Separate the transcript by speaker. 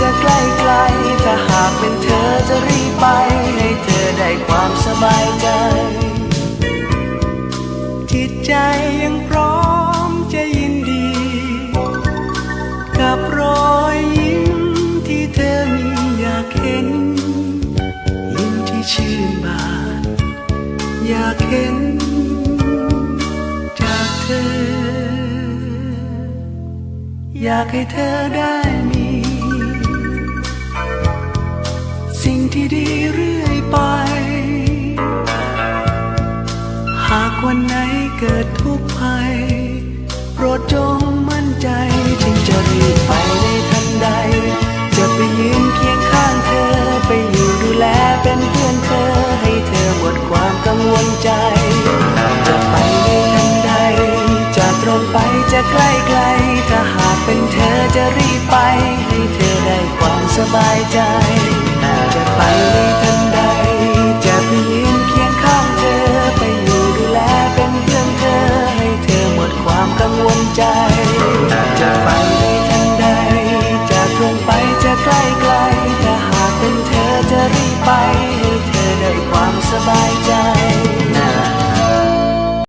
Speaker 1: จะใกล้ไกล ถ้าหากเป็นเธอจะรีบไป ให้เธอได้ความสบายใจ จิตใจยังพร้อมจะยินดี กับรอยยิ้มที่เธอมีอยากเห็น ยิ้มที่ชื่นบานอยากเห็นจากเธอ อยากให้เธอได้มี สิ่งที่ดีเรื่อยไป หากวันไหนเกิดทุกข์ภัย โปรดจงมั่นใจจึงจะรีบไปในทันใด จะไปยืนเคียงข้างเธอ ไปอยู่ดูแลเป็นเพื่อนเธอ ให้เธอหมดความกังวลใจ จะไปในทันใด จะตรงไปจะใกล้ไกล ถ้าหากเป็นเธอจะรีบไป ให้เธอได้ความสบายใจ จะไปทันใด จะไปยืนเคียงข้างเธอ ไปอยู่ดูแลเป็นเพื่อนเธอ ให้เธอหมดความกังวลใจ จะไปทันใด จะตรงไปจะใกล้ไกลถ้าหากเป็นเธอจะรีไป